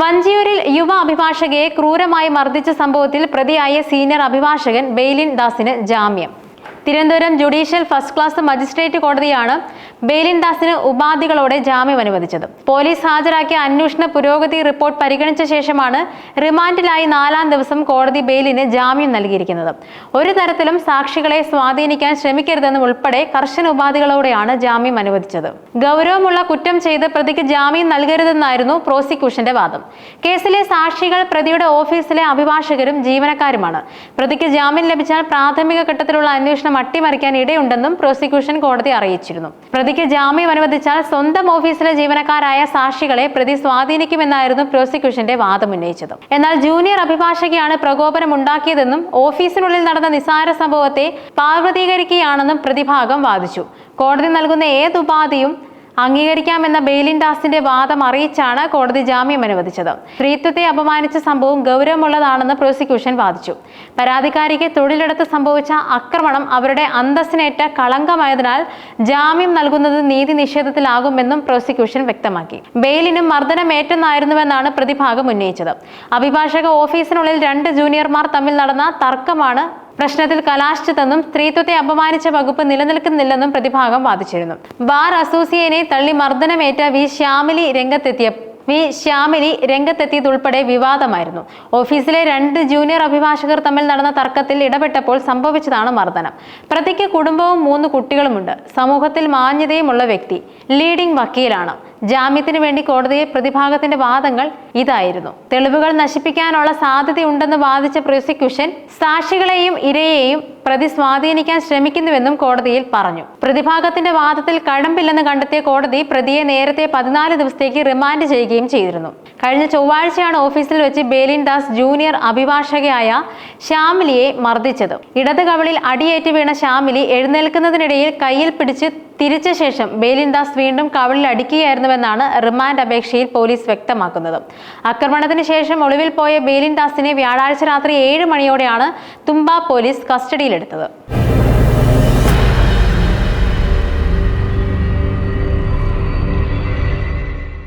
വഞ്ചിയൂരിൽ യുവ അഭിഭാഷകയെ ക്രൂരമായി മർദ്ദിച്ച സംഭവത്തിൽ പ്രതിയായ സീനിയർ അഭിഭാഷകൻ ബെയിലിൻ ദാസിന് ജാമ്യം. Thiruvananthapuram judicial first class magistrate കോടതിയാണ് ബേലിൻദാസിന് ദാസിന് ഉപാധികളോടെ ജാമ്യം അനുവദിച്ചത്. പോലീസ് ഹാജരാക്കിയ അന്വേഷണ പുരോഗതി റിപ്പോർട്ട് പരിഗണിച്ച ശേഷമാണ് റിമാൻഡിലായി നാലാം ദിവസം കോടതി ബെയിലിന് ജാമ്യം നൽകിയിരിക്കുന്നത്. ഒരു തരത്തിലും സാക്ഷികളെ സ്വാധീനിക്കാൻ ശ്രമിക്കരുതെന്നും ഉൾപ്പെടെ കർശന ഉപാധികളോടെയാണ് ജാമ്യം അനുവദിച്ചത്. ഗൗരവമുള്ള കുറ്റം ചെയ്ത് പ്രതിക്ക് ജാമ്യം നൽകരുതെന്നായിരുന്നു പ്രോസിക്യൂഷന്റെ വാദം. കേസിലെ സാക്ഷികൾ പ്രതിയുടെ ഓഫീസിലെ അഭിഭാഷകരും ജീവനക്കാരുമാണ്. പ്രതിക്ക് ജാമ്യം ലഭിച്ചാൽ പ്രാഥമിക ഘട്ടത്തിലുള്ള അന്വേഷണം അട്ടിമറിക്കാൻ ഇടയുണ്ടെന്നും പ്രോസിക്യൂഷൻ കോടതി അറിയിച്ചിരുന്നു. പ്രതിക്ക് ജാമ്യം അനുവദിച്ചാൽ സ്വന്തം ഓഫീസിലെ ജീവനക്കാരായ സാക്ഷികളെ പ്രതി സ്വാധീനിക്കുമെന്നായിരുന്നു പ്രോസിക്യൂഷന്റെ വാദം ഉന്നയിച്ചത്. എന്നാൽ ജൂനിയർ അഭിഭാഷകയാണ് പ്രകോപനം ഉണ്ടാക്കിയതെന്നും ഓഫീസിനുള്ളിൽ നടന്ന നിസാര സംഭവത്തെ പാർവതീകരിക്കുകയാണെന്നും പ്രതിഭാഗം വാദിച്ചു. കോടതി നൽകുന്ന ഏതുപാധിയും അംഗീകരിക്കാമെന്ന ബെയിലിൻ ദാസിന്റെ വാദം അറിയിച്ചാണ് കോടതി ജാമ്യം അനുവദിച്ചത്. സ്ത്രീത്വത്തെ അപമാനിച്ച സംഭവം ഗൗരവമുള്ളതാണെന്ന് പ്രോസിക്യൂഷൻ വാദിച്ചു. പരാതിക്കാരിക്ക് തൊഴിലിടത്ത് സംഭവിച്ച ആക്രമണം അവരുടെ അന്തസ്സിനേറ്റ കളങ്കമായതിനാൽ ജാമ്യം നൽകുന്നത് നീതി നിഷേധത്തിലാകുമെന്നും പ്രോസിക്യൂഷൻ വ്യക്തമാക്കി. ബെയിലിനും മർദ്ദനമേറ്റെന്നായിരുന്നുവെന്നാണ് പ്രതിഭാഗം ഉന്നയിച്ചത്. അഭിഭാഷക ഓഫീസിനുള്ളിൽ രണ്ട് ജൂനിയർമാർ തമ്മിൽ നടന്ന തർക്കമാണ് പ്രശ്നത്തിൽ കലാശിച്ചതെന്നും സ്ത്രീത്വത്തെ അപമാനിച്ച വകുപ്പ് നിലനിൽക്കുന്നില്ലെന്നും പ്രതിഭാഗം വാദിച്ചിരുന്നു. ബാർ അസോസിയേനെ തള്ളി മർദ്ദനമേറ്റ വി ശ്യാമിലി രംഗത്തെത്തിയ വി ശ്യാമിലി രംഗത്തെത്തിയതുൾപ്പെടെ വിവാദമായിരുന്നു. ഓഫീസിലെ രണ്ട് ജൂനിയർ അഭിഭാഷകർ തമ്മിൽ നടന്ന തർക്കത്തിൽ ഇടപെട്ടപ്പോൾ സംഭവിച്ചതാണ് മർദ്ദനം. പ്രതിക്ക് കുടുംബവും മൂന്ന് കുട്ടികളുമുണ്ട്. സമൂഹത്തിൽ മാന്യതയുമുള്ള വ്യക്തി ലീഡിംഗ് വക്കീലാണ്. ജാമ്യത്തിന് വേണ്ടി കോടതിയെ പ്രതിഭാഗത്തിന്റെ വാദങ്ങൾ ഇതായിരുന്നു. തെളിവുകൾ നശിപ്പിക്കാനുള്ള സാധ്യതയുണ്ടെന്ന് വാദിച്ച പ്രോസിക്യൂഷൻ സാക്ഷികളെയും ഇരയെയും പ്രതി സ്വാധീനിക്കാൻ ശ്രമിക്കുന്നുവെന്നും കോടതിയിൽ പറഞ്ഞു. പ്രതിഭാഗത്തിന്റെ വാദത്തിൽ കഴമ്പില്ലെന്ന് കണ്ടെത്തിയ കോടതി പ്രതിയെ നേരത്തെ പതിനാല് ദിവസത്തേക്ക് റിമാൻഡ് ചെയ്യുകയും ചെയ്തിരുന്നു. കഴിഞ്ഞ ചൊവ്വാഴ്ചയാണ് ഓഫീസിൽ വെച്ച് ബേലിൻ ദാസ് ജൂനിയർ അഭിഭാഷകയായ ശ്യാമിലിയെ മർദ്ദിച്ചത്. ഇടത് കവളിൽ അടിയേറ്റ് വീണ ശ്യാമിലി എഴുന്നേൽക്കുന്നതിനിടയിൽ കയ്യിൽ പിടിച്ച് തിരിച്ച ശേഷം ബേലിൻ ദാസ് വീണ്ടും കവളിൽ അടിക്കുകയായിരുന്നുവെന്നാണ് റിമാൻഡ് അപേക്ഷയിൽ പോലീസ് വ്യക്തമാക്കുന്നത്. ആക്രമണത്തിന് ശേഷം ഒളിവിൽ പോയ ബേലിൻ ദാസിനെ വ്യാഴാഴ്ച രാത്രി ഏഴ് മണിയോടെയാണ് തുമ്പ പോലീസ് കസ്റ്റഡിയിലെടുത്തത്.